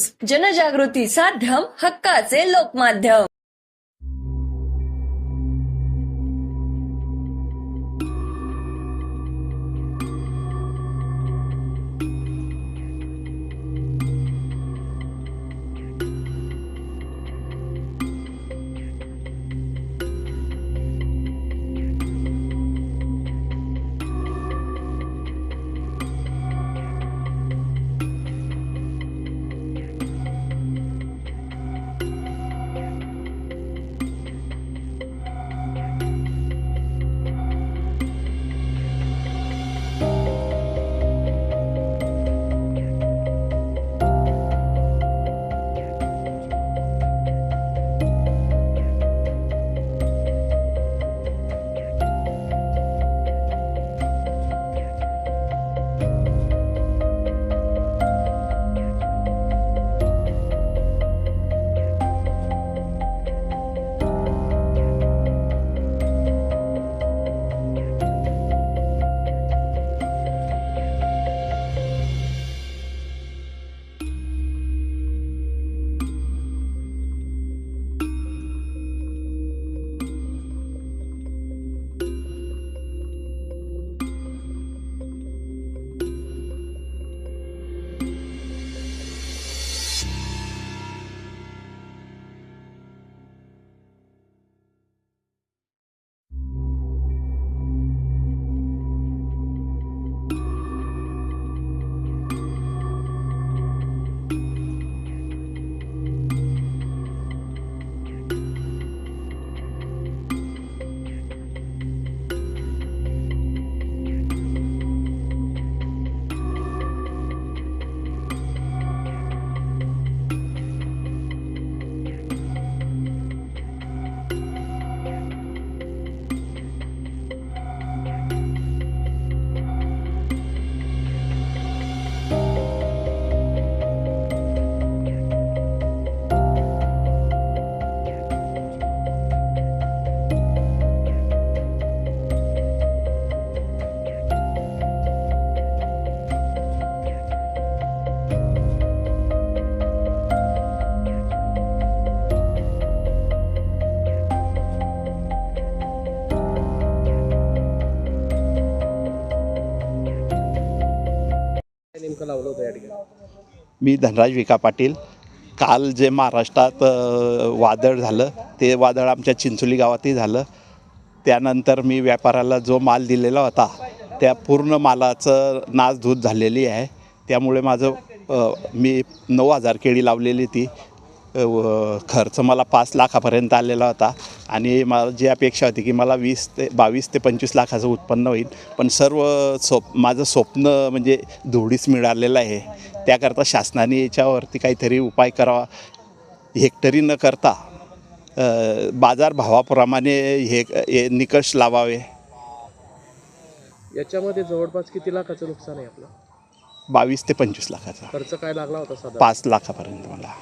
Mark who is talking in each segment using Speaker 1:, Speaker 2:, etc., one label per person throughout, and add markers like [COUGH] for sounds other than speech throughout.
Speaker 1: News. जनजागृती साध्यम हक्काचे लोकमाध्यम.
Speaker 2: लावलं होतं या ठिकाणी?
Speaker 3: मी धनराज विका पाटील. काल जे महाराष्ट्रात वादळ झालं ते वादळ आमच्या चिंचोली गावातही झालं. त्यानंतर मी व्यापाराला जो माल दिलेला होता त्या पूर्ण मालाचं नासधूत झालेली आहे. त्यामुळे माझं मी नऊ हजार केळी लावलेली ती. खर्च मला पाच लाखापर्यंत आलेला होता. आणि मला जी अपेक्षा होती की मला वीस ते बावीस ते पंचवीस लाखाचं उत्पन्न होईल. पण सर्व स्वप माझं स्वप्न म्हणजे धुळीच मिळालेलं आहे. त्याकरता शासनाने याच्यावरती काहीतरी उपाय करावा. हेक्टरी न करता बाजारभावाप्रमाणे हे हे निकष लावावे.
Speaker 2: याच्यामध्ये जवळपास किती लाखाचं नुकसान आहे आपलं?
Speaker 3: बावीस ते पंचवीस लाखाचा.
Speaker 2: खर्च काय लागला होता
Speaker 3: पाच लाखापर्यंत मला.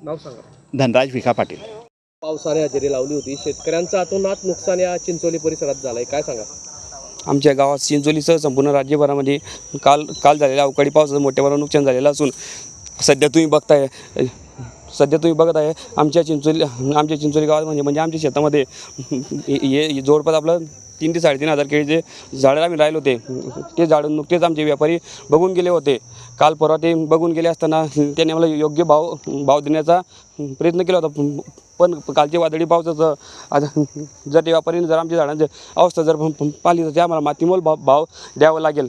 Speaker 2: नाव सांगा.
Speaker 3: धनराज विखा पाटील.
Speaker 2: पावसाने हजेरी लावली होती. शेतकऱ्यांचं अतोनात नुकसान या चिंचोली परिसरात झालंय. काय सांगा?
Speaker 4: आमच्या गावात चिंचोलीसह संपूर्ण राज्यभरामध्ये काल काल झालेल्या अवकाळी पावसाचं मोठ्या प्रमाणात नुकसान झालेलं असून सध्या तुम्ही बघताय सध्या तुम्ही बघत आहे आमच्या चिंचोली आमच्या चिंचोली गावात म्हणजे म्हणजे आमच्या शेतामध्ये हे हे जवळपास आपलं तीन ते साडेतीन हजार केळीचे झाडं आम्ही राहिले होते. ते झाडं नुकतेच आमचे व्यापारी बघून गेले होते. काल परवा ते बघून गेले असताना त्यांनी मला योग्य भाव भाव देण्याचा प्रयत्न केला होता. पण कालचे वादळी पावसाचं आता जर ते व्यापारीने जर आमच्या झाडांची अवस्था जर पाहिली तर ते आम्हाला मातीमोल भाव भाव द्यावा लागेल.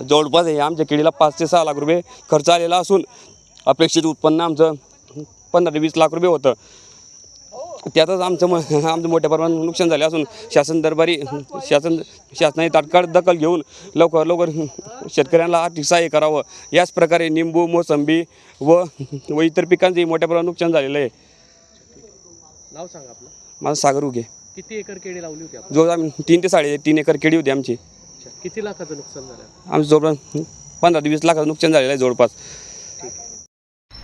Speaker 4: जवळपास हे आमच्या केळीला पाच ते सहा लाख रुपये खर्च आलेला असून अपेक्षित उत्पन्न आमचं पंधरा ते वीस लाख रुपये होतं. त्यातच आमचं म [LAUGHS] आमचं मोठ्या प्रमाणात नुकसान झाले असून शासन दरबारी शासन शासनाने तात्काळ दखल घेऊन लवकर लवकर [LAUGHS] शेतकऱ्यांना आर्थिक सहाय्य करावं. याच प्रकारे निंबू मोसंबी व [LAUGHS] व इतर पिकांचंही मोठ्या प्रमाणात नुकसान झालेलं आहे.
Speaker 2: नाव सांगा आपलं.
Speaker 4: माझं सागर उगे.
Speaker 2: किती एकर केळी लावली होती आपण?
Speaker 4: जो आम्ही तीन ते साडे तीन एकर केळी होती आमची.
Speaker 2: अच्छा. किती लाखाचं नुकसान झालं?
Speaker 4: आमचं जवळपास पंधरा ते वीस लाखाचं नुकसान झालेलं आहे जवळपास.